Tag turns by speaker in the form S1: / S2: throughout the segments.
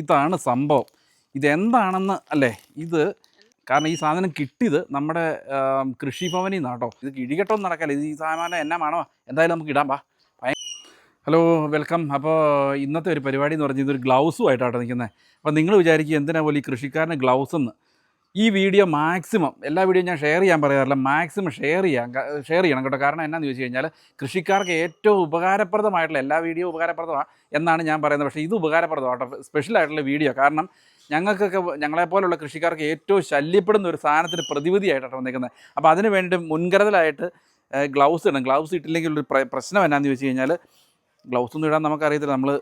S1: ഇതാണ് സംഭവം. ഇതെന്താണെന്ന് അല്ലേ? ഇത് കാരണം ഈ സാധനം കിട്ടിയത് നമ്മുടെ കൃഷിഭവനിൽ നിന്നാണ് കേട്ടോ ഇത് കിഴികെട്ടൊന്നും നടക്കല്ല. ഇത് ഈ സാധനം എന്നാ വേണോ എന്തായാലും നമുക്ക് ഇടാം. പാ ഹലോ വെൽക്കം. അപ്പോൾ ഇന്നത്തെ ഒരു പരിപാടി എന്ന് പറഞ്ഞാൽ ഇതൊരു ഗ്ലൗസുമായിട്ടാണ് നിൽക്കുന്നത് അപ്പോൾ നിങ്ങൾ വിചാരിക്കുക എന്തിനാ പോലെ ഈ കൃഷിക്കാരന് ഗ്ലൗസ് എന്ന് ഈ വീഡിയോ മാക്സിമം എല്ലാ വീഡിയോയും ഞാൻ ഷെയർ ചെയ്യാൻ പറയാറില്ല മാക്സിമം ഷെയർ ചെയ്യാൻ ഷെയർ ചെയ്യണം കേട്ടോ. കാരണം എന്നാന്ന് ചോദിച്ചു കഴിഞ്ഞാൽ കൃഷിക്കാർക്ക് ഏറ്റവും ഉപകാരപ്രദമായിട്ടുള്ള എല്ലാ വീഡിയോ ഉപകാരപ്രദമാണ് എന്നാണ് ഞാൻ പറയുന്നത്. പക്ഷേ ഇത് ഉപകാരപ്രദമാണ് സ്പെഷ്യൽ ആയിട്ടുള്ള വീഡിയോ. കാരണം ഞങ്ങൾക്കൊക്കെ ഞങ്ങളെപ്പോലുള്ള കൃഷിക്കാർക്ക് ഏറ്റവും ശല്യപ്പെടുന്ന ഒരു സാധനത്തിന് പ്രതിവിധിയായിട്ടാണ് വന്നിരിക്കുന്നത്. അപ്പോൾ അതിന് വേണ്ടി മുൻകരുതലായിട്ട് ഗ്ലൗസ് ഇടണം. ഗ്ലൗസ് ഇട്ടില്ലെങ്കിൽ ഒരു പ്രശ്നം എന്നാന്ന് ചോദിച്ചു കഴിഞ്ഞാൽ ഗ്ലൗസ് ഒന്നും ഇടാൻ നമുക്കറിയത്തില്ല. നമ്മൾ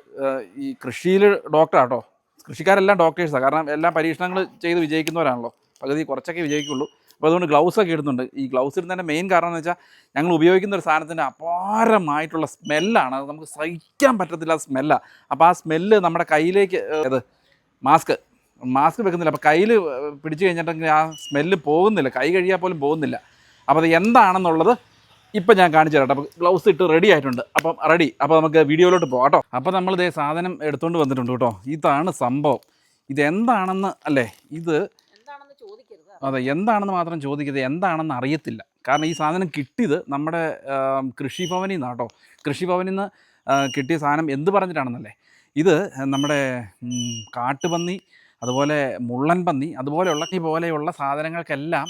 S1: ഈ കൃഷിയിൽ ഡോക്ടറാട്ടോ കൃഷിക്കാരെല്ലാം ഡോക്ടേഴ്സാണ് കാരണം എല്ലാം പരീക്ഷണങ്ങൾ ചെയ്ത് വിജയിക്കുന്നവരാണല്ലോ. പകുതി കുറച്ചൊക്കെ വിജയിക്കുള്ളൂ. അപ്പോൾ അതുകൊണ്ട് ഗ്ലൗസ് ഒക്കെ ഇടുന്നുണ്ട്. ഈ ഗ്ലൗസ് ഇടുന്നതിന്റെ മെയിൻ കാരണം എന്ന് വെച്ചാൽ ഞങ്ങൾ ഉപയോഗിക്കുന്ന ഒരു സാധനത്തിന്റെ അപാരമായിട്ടുള്ള സ്മെല്ലാണ്. അത് നമുക്ക് സഹിക്കാൻ പറ്റത്തില്ല സ്മെല്ലാണ് അപ്പോൾ ആ സ്മെല്ല് നമ്മുടെ കയ്യിലേക്ക് അത് മാസ്ക്. മാസ്ക് വെക്കുന്നില്ല. അപ്പോൾ കയ്യിൽ പിടിച്ചു കഴിഞ്ഞിട്ടുണ്ടെങ്കിൽ ആ സ്മെല്ല് പോകുന്നില്ല. കൈ കഴിയാൽ പോലും പോകുന്നില്ല. അപ്പോൾ അത് എന്താണെന്നുള്ളത് ഇപ്പം ഞാൻ കാണിച്ചു തരാം അപ്പോൾ ഗ്ലൗസ് ഇട്ട് റെഡി ആയിട്ടുണ്ട്. അപ്പം റെഡി അപ്പോൾ നമുക്ക് വീഡിയോയിലോട്ട് പോകാം കേട്ടോ. അപ്പോൾ നമ്മൾ ഇതേ സാധനം എടുത്തുകൊണ്ട് വന്നിട്ടുണ്ട് കേട്ടോ. ഇതാണ് സംഭവം. ഇതെന്താണെന്ന് അല്ലേ? ഇത് അതെ എന്താണെന്ന് മാത്രം ചോദിക്കരുത്. എന്താണെന്ന് അറിയത്തില്ല. കാരണം ഈ സാധനം കിട്ടിയത് നമ്മുടെ കൃഷിഭവനിൽ നിന്നാണ് കേട്ടോ. കൃഷിഭവനിൽ നിന്ന് കിട്ടിയ സാധനം എന്ത് പറഞ്ഞിട്ടാണെന്നല്ലേ? ഇത് നമ്മുടെ കാട്ടുപന്നി അതുപോലെ മുള്ളൻ പന്നി അതുപോലെയുള്ള ഈ പോലെയുള്ള സാധനങ്ങൾക്കെല്ലാം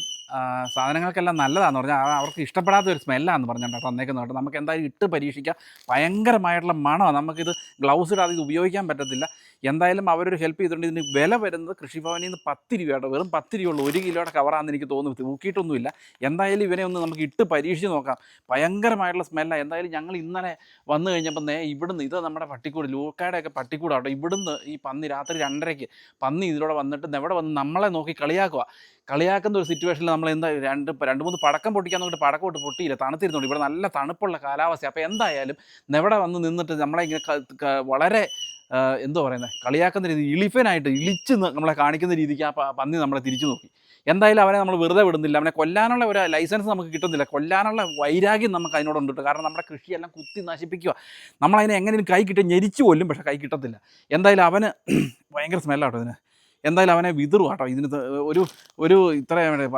S1: സാധനങ്ങൾക്കെല്ലാം നല്ലതാന്ന് പറഞ്ഞാൽ അവർക്ക് ഇഷ്ടപ്പെടാത്ത ഒരു സ്മെല്ലാന്ന് പറഞ്ഞിട്ട് തന്നേക്കുന്ന കേട്ടോ. നമുക്ക് എന്തായാലും ഇട്ട് പരീക്ഷിക്കാം. ഭയങ്കരമായിട്ടുള്ള മണമാണ് നമുക്കിത് ഗ്ലൗസ് ഇടാതെ ഇത് ഉപയോഗിക്കാൻ പറ്റത്തില്ല. എന്തായാലും അവരൊരു ഹെൽപ്പ് ചെയ്തിട്ടുണ്ട്. ഇതിന് വില വരുന്നത് കൃഷിഭവനിൽ നിന്ന് പത്ത് രൂപയുടെ വെറും പത്ത് രൂപയുള്ള. ഒരു കിലോയുടെ കവറാണെന്ന് എനിക്ക് തോന്നുന്നു. തൂക്കിയിട്ടൊന്നുമില്ല. എന്തായാലും ഇവനെ ഒന്ന് നമുക്ക് ഇട്ട് പരീക്ഷിച്ച് നോക്കാം. ഭയങ്കരമായിട്ടുള്ള സ്മെല്ലാണ് എന്തായാലും ഞങ്ങൾ ഇന്നലെ വന്നു കഴിഞ്ഞപ്പോൾ നേ ഇവിടുന്ന് ഇത് നമ്മുടെ പട്ടിക്കൂട് ലൂക്കായുടെ ഒക്കെ പട്ടിക്കൂടാട്ടോ ഇവിടുന്ന് ഈ പന്നി രാത്രി രണ്ടരയ്ക്ക് പന്നി ഇതിലൂടെ വന്നിട്ട് എവിടെ വന്ന് നമ്മളെ നോക്കി കളിയാക്കുക കളിയാക്കുന്ന ഒരു സിറ്റുവേഷനിൽ നമ്മൾ എന്താ രണ്ട് രണ്ട് മൂന്ന് പടക്കം പൊട്ടിക്കാൻ നോക്കിയിട്ട് പടക്കം ഇട്ട് പൊട്ടിയില്ല. തണുത്തിരുന്നുണ്ട്. ഇവിടെ നല്ല തണുപ്പുള്ള കാലാവസ്ഥ അപ്പോൾ എന്തായാലും നെവിടെ വന്ന് നിന്നിട്ട് നമ്മളെ ഇങ്ങനെ വളരെ എന്തോ പറയുന്നത് കളിയാക്കുന്ന രീതി ഇളിഫനായിട്ട് ഇളിച്ച് നമ്മളെ കാണിക്കുന്ന രീതിക്ക് ആ പന്നി നമ്മളെ തിരിച്ചു നോക്കി. എന്തായാലും അവനെ നമ്മൾ വെറുതെ വിടുന്നില്ല. അവനെ കൊല്ലാനുള്ള ഒരു ലൈസൻസ് നമുക്ക് കിട്ടുന്നില്ല. കൊല്ലാനുള്ള വൈരാഗ്യം നമുക്ക് അതിനോടുണ്ട് ഉണ്ട് കാരണം നമ്മുടെ കൃഷിയെല്ലാം കുത്തി നശിപ്പിക്കുക നമ്മളതിനെ എങ്ങനെയും കൈ കിട്ടി ഞെരിച്ചു കൊല്ലും. പക്ഷേ കൈ കിട്ടത്തില്ല. എന്തായാലും അവന് ഭയങ്കര സ്മെല്ലാട്ടോ ഇതിന്. എന്തായാലും അവനെ വിതറു കേട്ടോ ഇതിന് ഒരു ഒരു ഇത്ര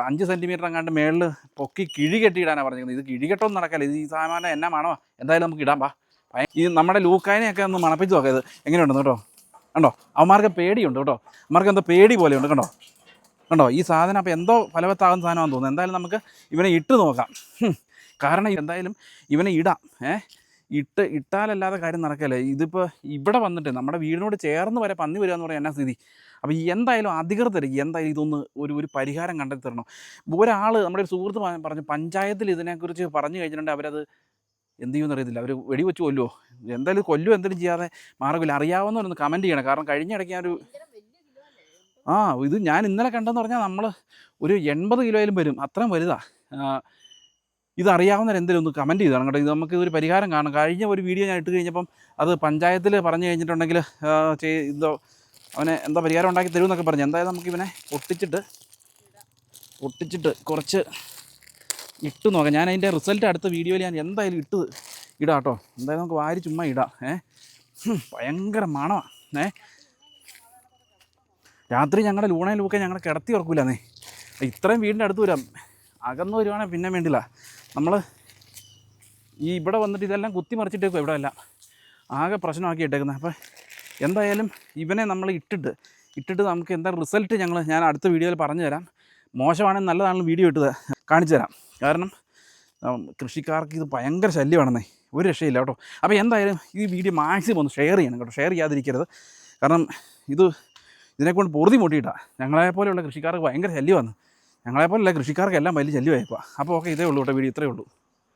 S1: അഞ്ച് സെന്റിമീറ്റർ അങ്ങാണ്ട് മേളിൽ പൊക്കി കിഴി കെട്ടിയിടാനാണ് പറഞ്ഞിരിക്കുന്നത്. ഇത് കിഴി കെട്ടൊന്നും നടക്കല്ല. ഇത് ഈ സാമാനം എന്നാ മണോ എന്തായാലും നമുക്ക് ഇടാം പാ ഈ നമ്മുടെ ലൂക്കായനെയൊക്കെ ഒന്ന് മണപ്പിച്ച് നോക്കാം ഇത്. എങ്ങനെയുണ്ടെന്ന് കേട്ടോ കണ്ടോ? അവന്മാർക്ക് പേടിയുണ്ട് കേട്ടോ. അവന്മാർക്ക് എന്തോ പേടി പോലെയുണ്ട് കണ്ടോ? കണ്ടോ? ഈ സാധനം അപ്പോൾ എന്തോ ഫലവത്താകുന്ന സാധനമാണെന്ന് തോന്നുന്നു. എന്തായാലും നമുക്ക് ഇവനെ ഇട്ട് നോക്കാം. കാരണം എന്തായാലും ഇവനെ ഇടാം. ഏ? ഇട്ട് ഇട്ടാലല്ലാതെ കാര്യം നടക്കല്ലേ? ഇതിപ്പോൾ ഇവിടെ വന്നിട്ട് നമ്മുടെ വീടിനോട് ചേർന്ന് വരെ പന്നി വരിക എന്ന് എന്നാ സ്ഥിതി? അപ്പോൾ ഈ എന്തായാലും അധികൃതർ എന്തായാലും ഇതൊന്ന് ഒരു ഒരു പരിഹാരം കണ്ടെത്തി തരണം ഒരാൾ നമ്മുടെ ഒരു സുഹൃത്ത് പറഞ്ഞു പഞ്ചായത്തിൽ ഇതിനെക്കുറിച്ച് പറഞ്ഞു കഴിഞ്ഞിട്ടുണ്ടെങ്കിൽ അവരത് എന്ത് ചെയ്യുമെന്ന് അറിയത്തില്ല. അവർ വെടിവെച്ച് കൊല്ലുമോ എന്തായാലും കൊല്ലുമോ എന്തെങ്കിലും ചെയ്യാതെ മാർഗമില്ല അറിയാവുന്നവരൊന്ന് കമന്റ് ചെയ്യണം. കാരണം കഴിഞ്ഞ ഇടയ്ക്ക്
S2: ഞാനൊരു
S1: ആ ഇത് ഞാൻ ഇന്നലെ കണ്ടെന്ന് പറഞ്ഞാൽ നമ്മൾ ഒരു എൺപത് കിലോയിലും വരും. അത്രയും വലുതാ. ആ, ഇത് അറിയാവുന്നവർ എന്തെങ്കിലും ഒന്ന് കമന്റ് ചെയ്താണ് കേട്ടോ. ഇത് നമുക്ക് ഇതൊരു പരിഹാരം കാണും കഴിഞ്ഞ ഒരു വീഡിയോ ഞാൻ ഇട്ട് കഴിഞ്ഞപ്പം അത് പഞ്ചായത്തിൽ പറഞ്ഞു കഴിഞ്ഞിട്ടുണ്ടെങ്കിൽ ഇതോ അവനെ എന്താ പരിഹാരം ഉണ്ടാക്കി തരുമെന്നൊക്കെ പറഞ്ഞു. എന്തായാലും നമുക്കിവനെ ഒട്ടിച്ചിട്ട് പൊട്ടിച്ചിട്ട് കുറച്ച് ഇട്ട് നോക്കാം. ഞാൻ അതിന്റെ റിസൾട്ട് അടുത്ത വീഡിയോയിൽ ഞാൻ എന്തായാലും ഇട്ട് ഇടാം കേട്ടോ. എന്തായാലും നമുക്ക് വാരി ചുമ്മാ ഇടാം. ഏ? ഭയങ്കര മണമാണ് ഏ? രാത്രി ഞങ്ങളുടെ ലൂണയിൽ ലൂക്കെ ഞങ്ങളെ കിടത്തി ഉറക്കൂലെന്നേ. ഇത്രയും വീടിന്റെ അടുത്ത് വരാം. അകന്നു വരുവാണെങ്കിൽ പിന്നെ വേണ്ടില്ല. നമ്മൾ ഈ ഇവിടെ വന്നിട്ട് ഇതെല്ലാം കുത്തി മറിച്ചിട്ടേക്കും ഇവിടെ എല്ലാം. ആകെ പ്രശ്നമാക്കി ഇട്ടേക്കുന്നത് അപ്പോൾ എന്തായാലും ഇവനെ നമ്മൾ ഇട്ടിട്ട് ഇട്ടിട്ട് നമുക്ക് എന്താ റിസൾട്ട് ഞങ്ങൾ ഞാൻ അടുത്ത വീഡിയോയിൽ പറഞ്ഞു തരാം. മോശമാണെങ്കിൽ നല്ലതാണെന്ന് വീഡിയോ ഇട്ടത് കാണിച്ചു തരാം. കാരണം കൃഷിക്കാർക്ക് ഇത് ഭയങ്കര ശല്യമാണെന്നേ. ഒരു രക്ഷയില്ല കേട്ടോ. അപ്പോൾ എന്തായാലും ഈ വീഡിയോ മാക്സിമം ഒന്ന് ഷെയർ ചെയ്യണം കേട്ടോ. ഷെയർ ചെയ്യാതിരിക്കരുത്. കാരണം ഇത് ഇതിനെക്കൊണ്ട് പൊറുതി മുട്ടിയിട്ടാണ് ഞങ്ങളെപ്പോലെയുള്ള കൃഷിക്കാർക്ക് ഭയങ്കര ശല്യമാണ്. ഞങ്ങളെപ്പോലുള്ള കൃഷിക്കാർക്കെല്ലാം വലിയ ശല്യമായിപ്പോൾ അപ്പോൾ ഓക്കെ ഇതേ ഉള്ളൂ കേട്ടോ വീഡിയോ ഇത്രയേ ഉള്ളൂ.